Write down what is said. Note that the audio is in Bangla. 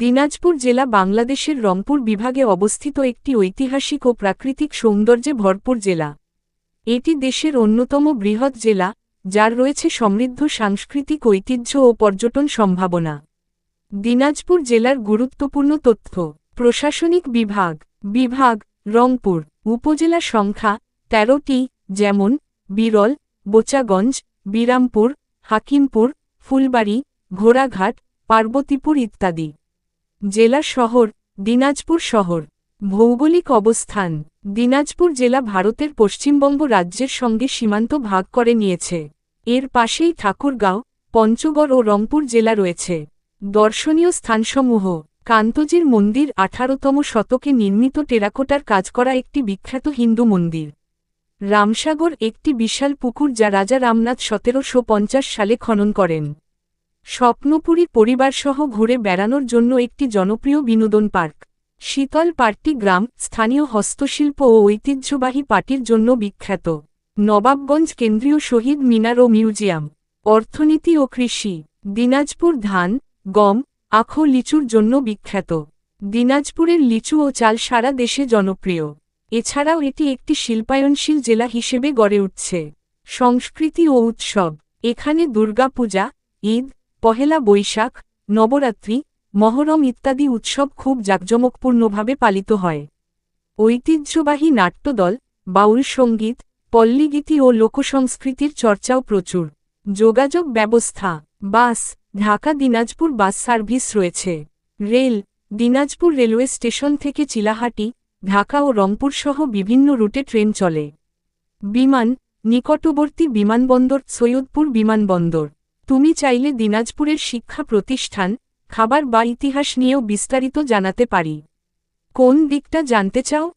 দিনাজপুর জেলা বাংলাদেশের রংপুর বিভাগে অবস্থিত একটি ঐতিহাসিক ও প্রাকৃতিক সৌন্দর্যে ভরপুর জেলা। এটি দেশের অন্যতম বৃহৎ জেলা, যার রয়েছে সমৃদ্ধ সাংস্কৃতিক ঐতিহ্য ও পর্যটন সম্ভাবনা। দিনাজপুর জেলার গুরুত্বপূর্ণ তথ্য, প্রশাসনিক বিভাগ বিভাগ, রংপুর, উপজেলা সংখ্যা, তেরোটি, যেমন, বিরল, বোচাগঞ্জ, বিরামপুর, হাকিমপুর, ফুলবাড়ি, ঘোড়াঘাট, পার্বতীপুর ইত্যাদি। জেলা শহর, দিনাজপুর শহর। ভৌগোলিক অবস্থান, দিনাজপুর জেলা ভারতের পশ্চিমবঙ্গ রাজ্যের সঙ্গে সীমান্ত ভাগ করে নিয়েছে। এর পাশেই ঠাকুরগাঁও, পঞ্চগড় ও রংপুর জেলা রয়েছে। দর্শনীয় স্থানসমূহ, কান্তজির মন্দির আঠারোতম শতকে নির্মিত টেরাকোটার কাজ করা একটি বিখ্যাত হিন্দু মন্দির। রামসাগর একটি বিশাল পুকুর যা রাজা রামনাথ সতেরোশো পঞ্চাশ সালে খনন করেন। স্বপ্নপুরী পরিবারসহ ঘুরে বেড়ানোর জন্য একটি জনপ্রিয় বিনোদন পার্ক। শীতল পার্টি গ্রাম, স্থানীয় হস্তশিল্প ও ঐতিহ্যবাহী পার্টির জন্য বিখ্যাত। নবাবগঞ্জ কেন্দ্রীয় শহীদ মিনার ও মিউজিয়াম। অর্থনীতি ও কৃষি। দিনাজপুর ধান, গম, আখ লিচুর জন্য বিখ্যাত। দিনাজপুরের লিচু ও চাল সারা দেশে জনপ্রিয়। এছাড়াও এটি একটি শিল্পায়নশীল জেলা হিসেবে গড়ে উঠছে। সংস্কৃতি ও উৎসব। এখানে দুর্গাপূজা, ঈদ পহেলা বৈশাখ, নবরাত্রি, মহরম ইত্যাদি উৎসব খুব জাঁকজমকপূর্ণভাবে পালিত হয়। ঐতিহ্যবাহী নাট্যদল, বাউল সংগীত, পল্লীগীতি ও লোকসংস্কৃতির চর্চাও প্রচুর। যোগাযোগ ব্যবস্থা, bus, Dhaka Dinajpur bus service রয়েছে। রেল, দিনাজপুর রেলওয়ে স্টেশন থেকে চিলাহাটি, ঢাকা ও রংপুর সহ বিভিন্ন রুটে ট্রেন চলে। বিমান, নিকটবর্তী বিমানবন্দর, সৈয়দপুর বিমানবন্দর। তুমি চাইলে দিনাজপুরের শিক্ষা প্রতিষ্ঠান, খাবার বা ইতিহাস নিয়েও বিস্তারিত জানাতে পারি। কোন দিকটা জানতে চাও?